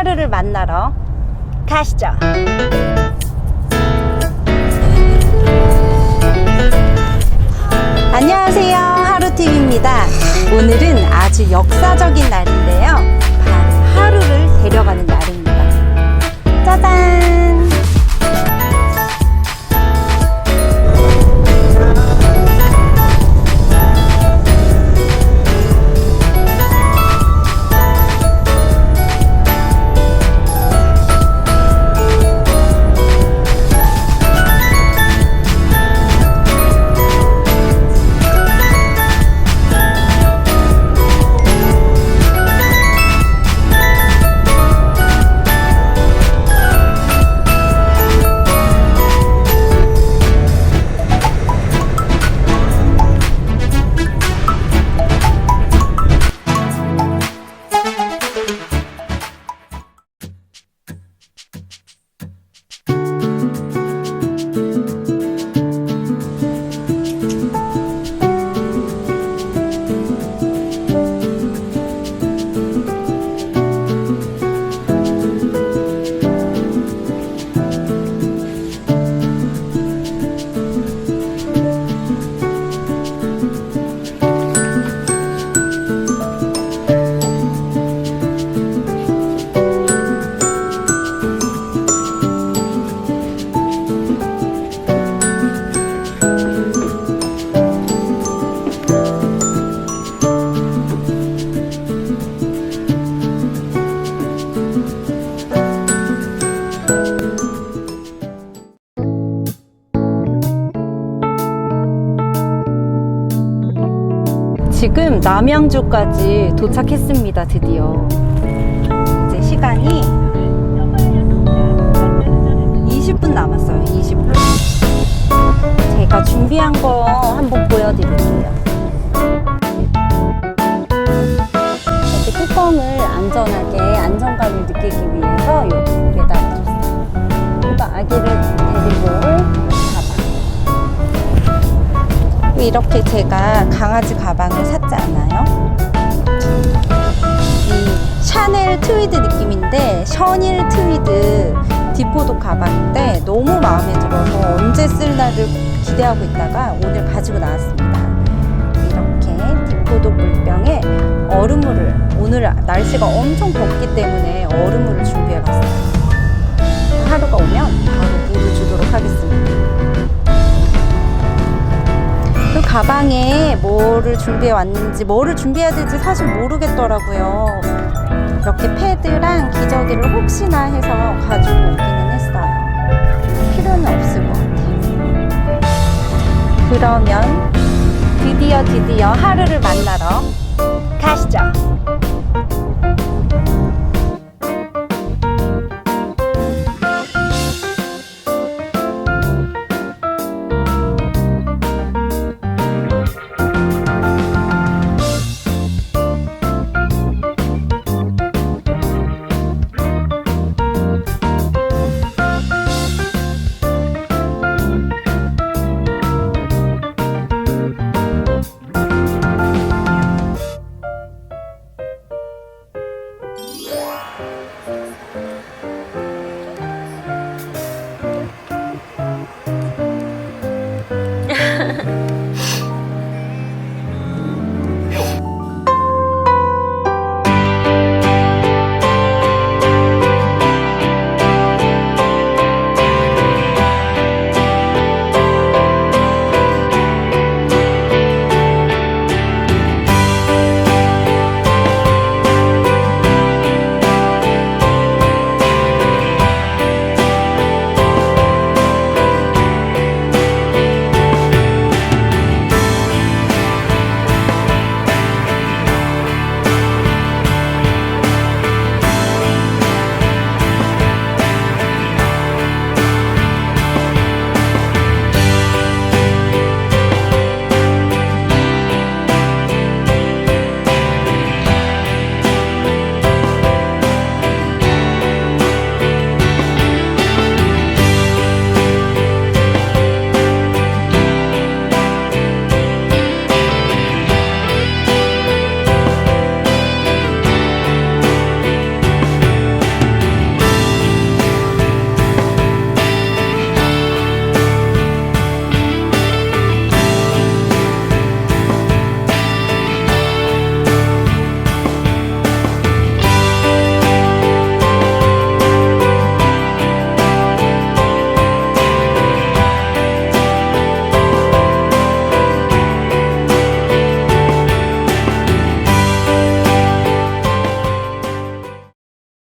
하루를 만나러 가시죠. 안녕하세요. 하루TV입니다. 오늘은 아주 역사적인 날인 지금 남양주까지 도착했습니다. 드디어. 이제 시간이 20분 남았어요. 20분. 제가 준비한 거 한번 보여드릴게요. 이렇게 뚜껑을 안전하게 안정감을 느끼기 위해서 여기에다 줬어요. 아기를 이렇게 제가 강아지 가방을 샀지 않아요? 이 샤넬 트위드 느낌인데 셔닐 트위드 디포도 가방인데 너무 마음에 들어서 언제 쓸 날을 기대하고 있다가 오늘 가지고 나왔습니다. 이렇게 디포도 물병에 얼음물을 오늘 날씨가 엄청 덥기 때문에 얼음물을 준비해 봤어요. 하루가 오면 바로 물을 주도록 하겠습니다. 그 가방에 뭐를 준비해 왔는지 뭐를 준비해야 될지 사실 모르겠더라고요. 이렇게 패드랑 기저귀를 혹시나 해서 가지고 오기는 했어요. 필요는 없을 것 같아요. 그러면 드디어 드디어 하루를 만나러 가시죠.